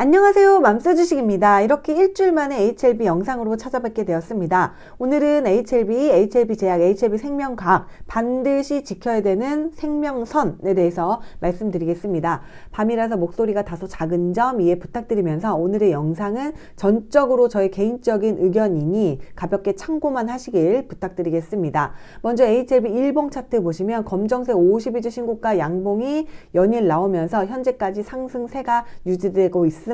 안녕하세요. 맘써 주식입니다. 이렇게 일주일 만에 HLB 영상으로 찾아뵙게 되었습니다. 오늘은 HLB, HLB 제약, HLB 생명과학 반드시 지켜야 되는 생명선에 대해서 말씀드리겠습니다. 밤이라서 목소리가 다소 작은 점 이해 부탁드리면서 오늘의 영상은 전적으로 저의 개인적인 의견이니 가볍게 참고만 하시길 부탁드리겠습니다. 먼저 HLB 일봉 차트 보시면 검정색 52주 신고가 양봉이 연일 나오면서 현재까지 상승세가 유지되고 있습니다.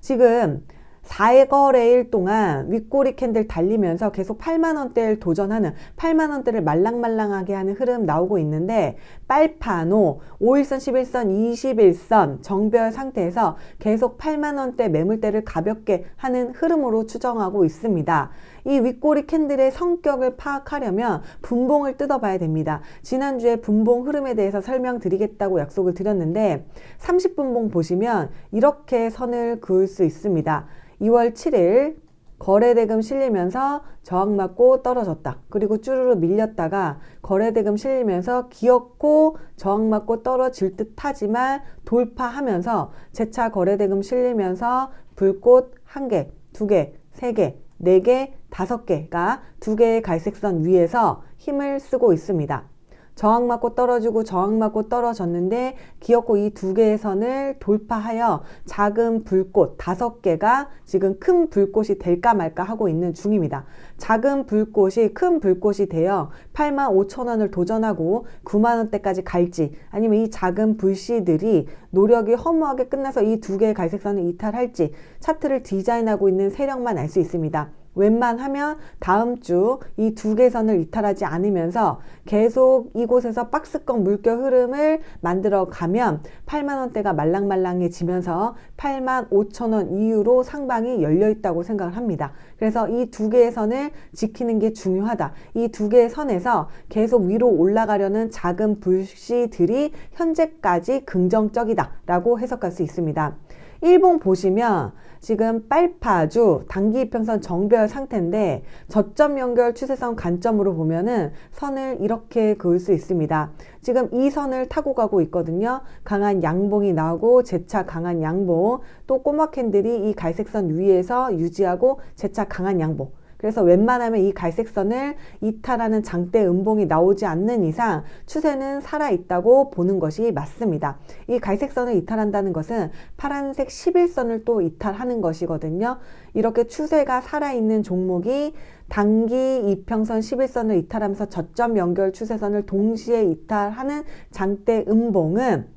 지금 4거래일 동안 윗꼬리 캔들 달리면서 계속 8만원대를 도전하는 8만원대를 말랑말랑하게 하는 흐름 나오고 있는데 빨파노 5일선 11선 21선 정별 상태에서 계속 8만원대 매물대를 가볍게 하는 흐름으로 추정하고 있습니다. 이 윗꼬리 캔들의 성격을 파악하려면 분봉을 뜯어봐야 됩니다. 지난주에 분봉 흐름에 대해서 설명드리겠다고 약속을 드렸는데 30분봉 보시면 이렇게 선을 그을 수 있습니다. 2월 7일 거래대금 실리면서 저항 맞고 떨어졌다. 그리고 쭈루루 밀렸다가 거래대금 실리면서 기었고 저항 맞고 떨어질 듯 하지만 돌파하면서 재차 거래대금 실리면서 불꽃 한 개, 두 개, 세 개, 네 개, 다섯 개가 두 개의 갈색선 위에서 힘을 쓰고 있습니다. 저항 맞고 떨어지고 저항 맞고 떨어졌는데 기었고 이두 개의 선을 돌파하여 작은 불꽃 다섯 개가 지금 큰 불꽃이 될까 말까 하고 있는 중입니다. 작은 불꽃이 큰 불꽃이 되어 8만 5천 원을 도전하고 9만 원대까지 갈지 아니면 이 작은 불씨들이 노력이 허무하게 끝나서 이 두 개의 갈색선을 이탈할지 차트를 디자인하고 있는 세력만 알 수 있습니다. 웬만하면 다음 주 이 두 개선을 이탈하지 않으면서 계속 이곳에서 박스권 물결 흐름을 만들어 가면 8만 원대가 말랑말랑해지면서 8만 5천 원 이후로 상방이 열려 있다고 생각을 합니다. 그래서 이 두 개의 선을 지키는 게 중요하다. 이 두 개의 선에서 계속 위로 올라가려는 작은 불씨들이 현재까지 긍정적이다 라고 해석할 수 있습니다. 일봉 보시면 지금 빨파주 단기 이평선 정별 상태인데 저점 연결 추세선 관점으로 보면은 선을 이렇게 그을 수 있습니다. 지금 이 선을 타고 가고 있거든요. 강한 양봉이 나오고 재차 강한 양봉 또 꼬마 캔들이 이 갈색선 위에서 유지하고 재차 강한 양봉 그래서 웬만하면 이 갈색선을 이탈하는 장대 음봉이 나오지 않는 이상 추세는 살아있다고 보는 것이 맞습니다. 이 갈색선을 이탈한다는 것은 파란색 11선을 또 이탈하는 것이거든요. 이렇게 추세가 살아있는 종목이 단기 이평선 11선을 이탈하면서 저점 연결 추세선을 동시에 이탈하는 장대 음봉은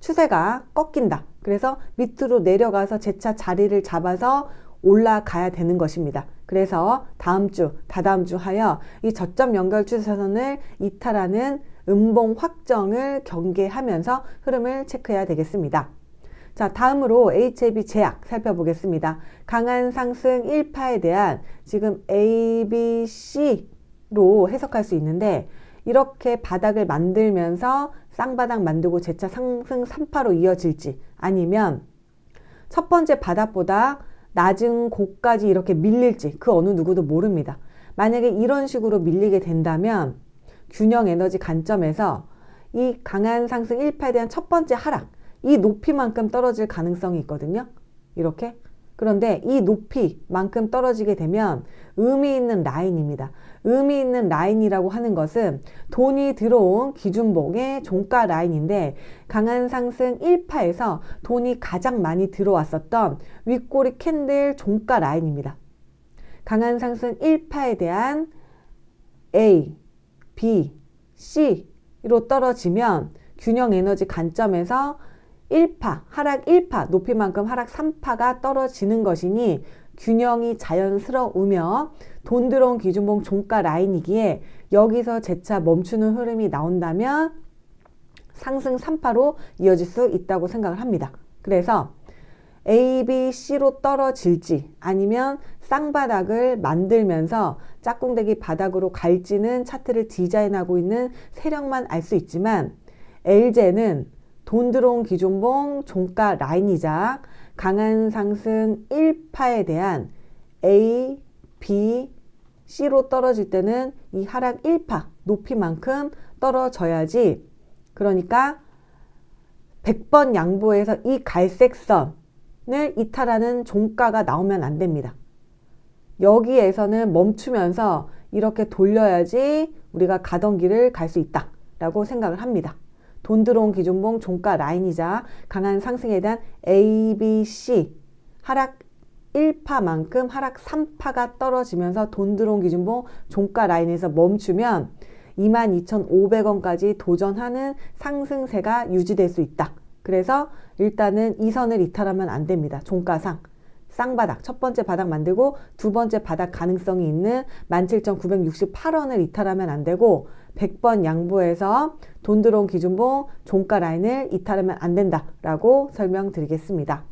추세가 꺾인다. 그래서 밑으로 내려가서 재차 자리를 잡아서 올라가야 되는 것입니다. 그래서 다음 주, 다다음 주 하여 이 저점 연결 추세선을 이탈하는 음봉 확정을 경계하면서 흐름을 체크해야 되겠습니다. 자, 다음으로 HAB 제약 살펴보겠습니다. 강한 상승 1파에 대한 지금 A, B, C로 해석할 수 있는데 이렇게 바닥을 만들면서 쌍바닥 만들고 재차 상승 3파로 이어질지 아니면 첫 번째 바닥보다 낮은 곳까지 이렇게 밀릴지 그 어느 누구도 모릅니다. 만약에 이런 식으로 밀리게 된다면 균형 에너지 관점에서 이 강한 상승 1파에 대한 첫 번째 하락, 이 높이만큼 떨어질 가능성이 있거든요. 이렇게. 그런데 이 높이만큼 떨어지게 되면 의미 있는 라인입니다. 의미 있는 라인이라고 하는 것은 돈이 들어온 기준봉의 종가 라인인데 강한 상승 1파에서 돈이 가장 많이 들어왔었던 윗꼬리 캔들 종가 라인입니다. 강한 상승 1파에 대한 A, B, C로 떨어지면 균형 에너지 관점에서 1파, 하락 1파, 높이만큼 하락 3파가 떨어지는 것이니 균형이 자연스러우며 돈 들어온 기준봉 종가 라인이기에 여기서 재차 멈추는 흐름이 나온다면 상승 3파로 이어질 수 있다고 생각을 합니다. 그래서 A, B, C로 떨어질지 아니면 쌍바닥을 만들면서 짝꿍대기 바닥으로 갈지는 차트를 디자인하고 있는 세력만 알 수 있지만 LJ는 돈 들어온 기존봉 종가 라인이자 강한 상승 1파에 대한 A, B, C로 떨어질 때는 이 하락 1파 높이만큼 떨어져야지 그러니까 100번 양보해서 이 갈색 선 이탈하는 종가가 나오면 안 됩니다. 여기에서는 멈추면서 이렇게 돌려야지 우리가 가던 길을 갈 수 있다라고 생각을 합니다. 돈 들어온 기준봉 종가 라인이자 강한 상승에 대한 A, B, C 하락 1파만큼 하락 3파가 떨어지면서 돈 들어온 기준봉 종가 라인에서 멈추면 22,500원까지 도전하는 상승세가 유지될 수 있다. 그래서 일단은 이 선을 이탈하면 안 됩니다. 종가상. 쌍바닥, 첫 번째 바닥 만들고 두 번째 바닥 가능성이 있는 17,968원을 이탈하면 안 되고 100번 양보해서 돈 들어온 기준봉 종가 라인을 이탈하면 안 된다라고 설명드리겠습니다.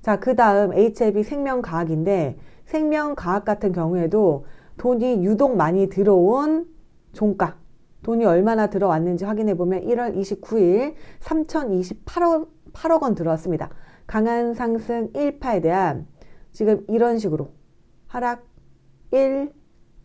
자, 그 다음 HLB 생명과학인데 생명과학 같은 경우에도 돈이 유독 많이 들어온 종가 돈이 얼마나 들어왔는지 확인해 보면 1월 29일 3,028억 8억 원 들어왔습니다. 강한 상승 1파에 대한 지금 이런 식으로 하락 1,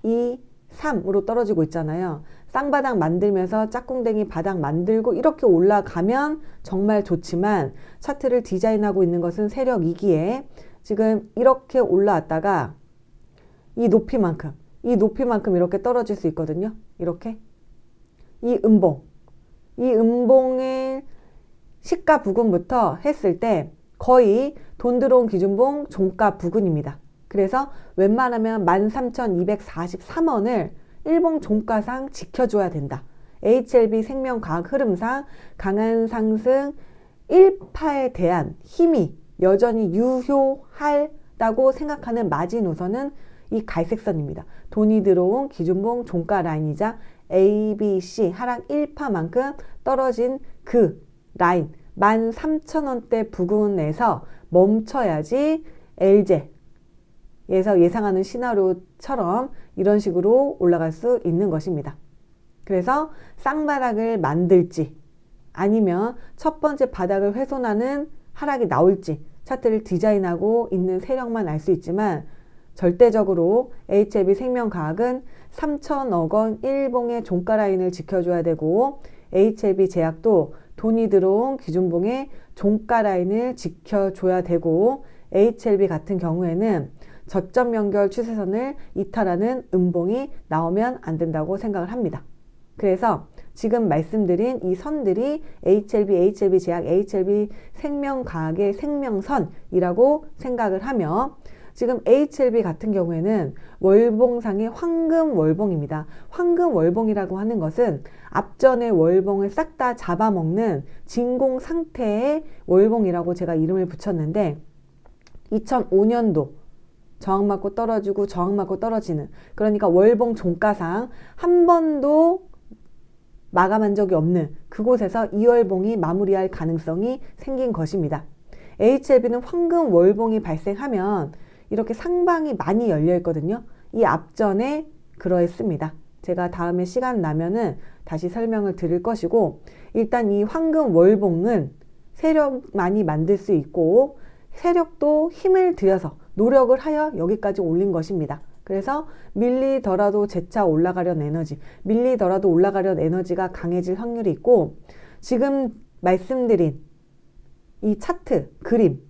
2, 3으로 떨어지고 있잖아요. 쌍바닥 만들면서 짝꿍댕이 바닥 만들고 이렇게 올라가면 정말 좋지만 차트를 디자인하고 있는 것은 세력 2기에 지금 이렇게 올라왔다가 이 높이만큼 이 높이만큼 이렇게 떨어질 수 있거든요. 이렇게 이 음봉 이 음봉의 시가 부근부터 했을 때 거의 돈 들어온 기준봉 종가 부근입니다. 그래서 웬만하면 13,243원을 일봉 종가상 지켜줘야 된다. HLB 생명과학 흐름상 강한 상승 1파에 대한 힘이 여전히 유효하다고 생각하는 마지노선은 이 갈색선입니다. 돈이 들어온 기준봉 종가 라인이자 A, B, C 하락 1파만큼 떨어진 그 라인 13,000원대 부근에서 멈춰야지 LJ에서 예상하는 시나리오처럼 이런 식으로 올라갈 수 있는 것입니다. 그래서 쌍바닥을 만들지 아니면 첫 번째 바닥을 훼손하는 하락이 나올지 차트를 디자인하고 있는 세력만 알 수 있지만 절대적으로 HLB 생명과학은 3천억 원 일봉의 종가 라인을 지켜줘야 되고 HLB 제약도 돈이 들어온 기준봉의 종가 라인을 지켜줘야 되고 HLB 같은 경우에는 저점 연결 추세선을 이탈하는 음봉이 나오면 안 된다고 생각을 합니다. 그래서 지금 말씀드린 이 선들이 HLB, HLB 제약, HLB 생명과학의 생명선이라고 생각을 하며 지금 HLB 같은 경우에는 월봉상의 황금 월봉입니다. 황금 월봉이라고 하는 것은 앞전의 월봉을 싹 다 잡아먹는 진공 상태의 월봉이라고 제가 이름을 붙였는데 2005년도 저항 맞고 떨어지고 저항 맞고 떨어지는 그러니까 월봉 종가상 한 번도 마감한 적이 없는 그곳에서 이월봉이 마무리할 가능성이 생긴 것입니다. HLB는 황금 월봉이 발생하면 이렇게 상방이 많이 열려 있거든요. 이 앞전에 그러했습니다. 제가 다음에 시간 나면은 다시 설명을 드릴 것이고 일단 이 황금 월봉은 세력 많이 만들 수 있고 세력도 힘을 들여서 노력을 하여 여기까지 올린 것입니다. 그래서 밀리더라도 재차 올라가려는 에너지, 밀리더라도 올라가려는 에너지가 강해질 확률이 있고 지금 말씀드린 이 차트, 그림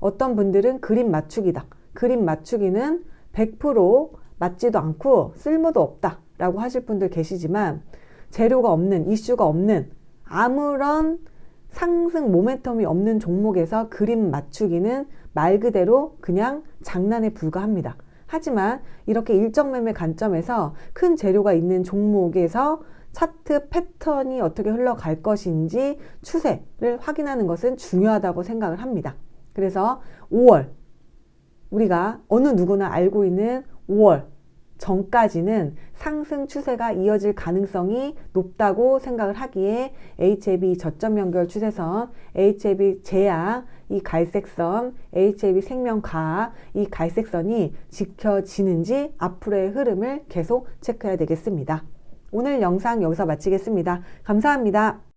어떤 분들은 그림 맞추기다. 그림 맞추기는 100% 맞지도 않고 쓸모도 없다 라고 하실 분들 계시지만 재료가 없는 이슈가 없는 아무런 상승 모멘텀이 없는 종목에서 그림 맞추기는 말 그대로 그냥 장난에 불과합니다. 하지만 이렇게 일정 매매 관점에서 큰 재료가 있는 종목에서 차트 패턴이 어떻게 흘러갈 것인지 추세를 확인하는 것은 중요하다고 생각을 합니다. 그래서 5월 우리가 어느 누구나 알고 있는 5월 전까지는 상승 추세가 이어질 가능성이 높다고 생각을 하기에 HAB 저점 연결 추세선, HAB 제약, 이 갈색선, HAB 생명과 이 갈색선이 지켜지는지 앞으로의 흐름을 계속 체크해야 되겠습니다. 오늘 영상 여기서 마치겠습니다. 감사합니다.